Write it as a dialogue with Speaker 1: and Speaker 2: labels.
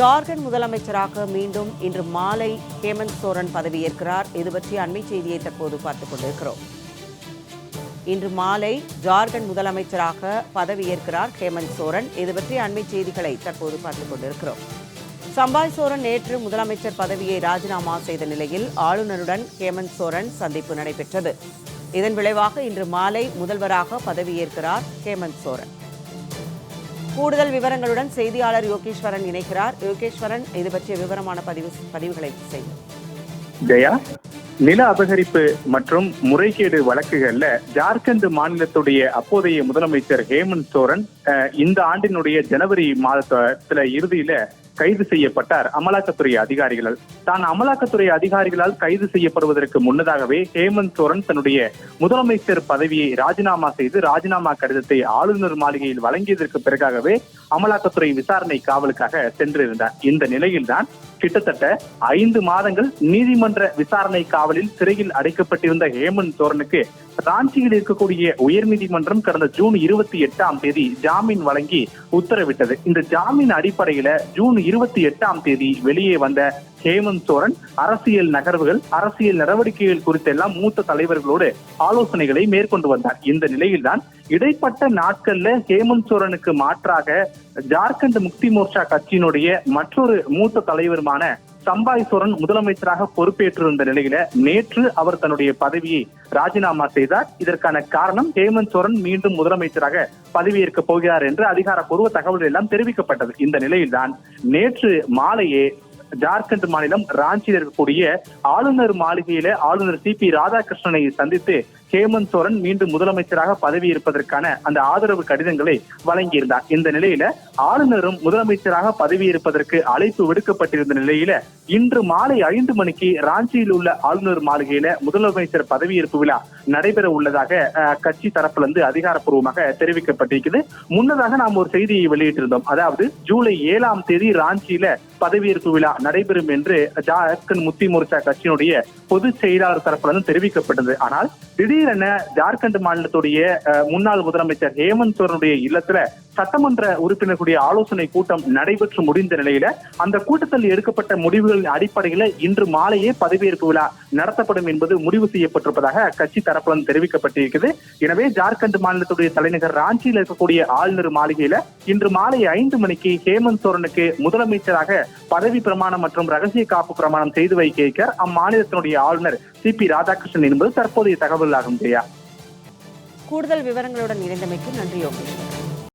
Speaker 1: ஜார்க்கண்ட் முதலமைச்சராக மீண்டும் இன்று மாலை ஹேமந்த் சோரன் பதவியேற்கிறார். இது பற்றி அண்மை செய்தியை தற்போது பார்த்துக் கொண்டிருக்கிறோம். இன்று மாலை ஜார்க்கண்ட் முதலமைச்சராக பதவியேற்கிறார் ஹேமந்த் சோரன். இது பற்றி அண்மை செய்திகளை தற்போது பார்த்துக் கொண்டிருக்கிறோம். சம்பாய் சோரன் நேற்று முதலமைச்சர் பதவியை ராஜினாமா செய்த நிலையில் ஆளுநருடன் ஹேமந்த் சோரன் சந்திப்பு நடைபெற்றது. இதன் விளைவாக இன்று மாலை முதல்வராக பதவியேற்கிறார் ஹேமந்த் சோரன். கூடுதல் விவரங்களுடன் செய்தியாளர் யோகேஸ்வரன் இணைக்கிறார் யோகேஸ்வரன் இது பற்றிய விவரமான பதிவு பதிவுகளை செய்யும்
Speaker 2: ஜெயா நில அபகரிப்பு மற்றும் முறைகேடு வழக்குகள்ல ஜார்க்கண்ட் மாநிலத்துடைய அப்போதைய முதலமைச்சர் ஹேமந்த் சோரன் இந்த ஆண்டினுடைய ஜனவரி மாதத்துல இறுதியில கைது செய்யப்பட்டார். அமலாக்கத்துறை அதிகாரிகளால் தான் அமலாக்கத்துறை அதிகாரிகளால் கைது செய்யப்படுவதற்கு முன்னதாகவே ஹேமந்த் சோரன் தன்னுடைய முதலமைச்சர் பதவியை ராஜினாமா செய்து ராஜினாமா கடிதத்தை ஆளுநர் மாளிகையில் வழங்கியதற்கு பிறகாகவே அமலாக்கத்துறை விசாரணை காவலுக்காக சென்றிருந்தார். இந்த நிலையில்தான் கிட்டத்தட்ட ஐந்து மாதங்கள் நீதிமன்ற விசாரணை காவலில் சிறையில் அடைக்கப்பட்டிருந்த ஹேமந்த் சோரனுக்கு ராஞ்சியில் இருக்கக்கூடிய உயர்நீதிமன்றம் கடந்த ஜூன் இருபத்தி எட்டாம் தேதி ஜாமீன் வழங்கி உத்தரவிட்டது. இந்த ஜாமீன் அடிப்படையில ஜூன் இருபத்தி எட்டாம் தேதி வெளியே வந்த ஹேமந்த் சோரன் அரசியல் நகர்வுகள் அரசியல் நடவடிக்கைகள் குறித்தெல்லாம் மூத்த தலைவர்களோடு ஆலோசனைகளை மேற்கொண்டு வந்தார். இந்த நிலையில்தான் இடைப்பட்ட நாட்கள்ல ஹேமந்த் சோரனுக்கு மாற்றாக ஜார்க்கண்ட் முக்தி மோர்ச்சா கட்சியினுடைய மற்றொரு மூத்த தலைவருமான சம்பாய் சோரன் முதலமைச்சராக பொறுப்பேற்றிருந்த நிலையில நேற்று அவர் தன்னுடைய பதவியை ராஜினாமா செய்தார். இதற்கான காரணம் ஹேமந்த் சோரன் மீண்டும் முதலமைச்சராக பதவியேற்க போகிறார் என்று அதிகாரப்பூர்வ தகவல்கள் எல்லாம் தெரிவிக்கப்பட்டது. இந்த நிலையில்தான் நேற்று மாலையே ஜார்க்கண்ட் மாநிலம் ராஞ்சியில் இருக்கக்கூடிய ஆளுநர் மாளிகையில ஆளுநர் சி பி ராதாகிருஷ்ணனை சந்தித்து ஹேமந்த் சோரன் மீண்டும் முதலமைச்சராக பதவி இருப்பதற்கான அந்த ஆதரவு கடிதங்களை வழங்கியிருந்தார். இந்த நிலையில ஆளுநரும் முதலமைச்சராக பதவி இருப்பதற்கு அழைப்பு விடுக்கப்பட்டிருந்த நிலையில இன்று மாலை ஐந்து மணிக்கு ராஞ்சியில் உள்ள ஆளுநர் மாளிகையில முதலமைச்சர் பதவியேற்பு விழா நடைபெற உள்ளதாக அஹ், கட்சி தரப்புல இருந்து அதிகாரப்பூர்வமாக தெரிவிக்கப்பட்டிருக்குது முன்னதாக நாம் ஒரு செய்தியை வெளியிட்டிருந்தோம். அதாவது ஜூலை ஏழாம் தேதி ராஞ்சியில பதவியேற்பு விழா நடைபெறும் என்று ஜார்க்கண்ட் முத்தி மோர்ச்சா கட்சியினுடைய பொதுச் செயலாளர் தரப்புல இருந்து தெரிவிக்கப்பட்டது. ஆனால் திடீர் திடீரென ஜார்க்கண்ட் மாநிலத்துடைய முன்னாள் முதலமைச்சர் ஹேமந்த் சோரனுடைய இல்லத்துல சட்டமன்ற உறுப்பினர்களுடைய ஆலோசனை கூட்டம் நடைபெற்று முடிந்த நிலையில அந்த கூட்டத்தில் எடுக்கப்பட்ட முடிவுகளின் அடிப்படையில இன்று மாலையே பதவியேற்பு விழா நடத்தப்படும் என்பது முடிவு செய்யப்பட்டிருப்பதாக கட்சி தரப்புடன் தெரிவிக்கப்பட்டிருக்கிறது. எனவே ஜார்க்கண்ட் மாநிலத்துடைய தலைநகர் ராஞ்சியில் இருக்கக்கூடிய ஆளுநர் மாளிகையில இன்று மாலை ஐந்து மணிக்கு ஹேமந்த் சோரனுக்கு முதலமைச்சராக பதவி பிரமாணம் மற்றும் ரகசிய காப்பு பிரமாணம் செய்து வைக்க இருக்கிறார் அம்மாநிலத்தினுடைய ஆளுநர் சி பி ராதாகிருஷ்ணன் என்பது தற்போதைய தகவலாகும் ஜெயா.
Speaker 1: கூடுதல் விவரங்களுடன் இணைந்தமைக்கு நன்றி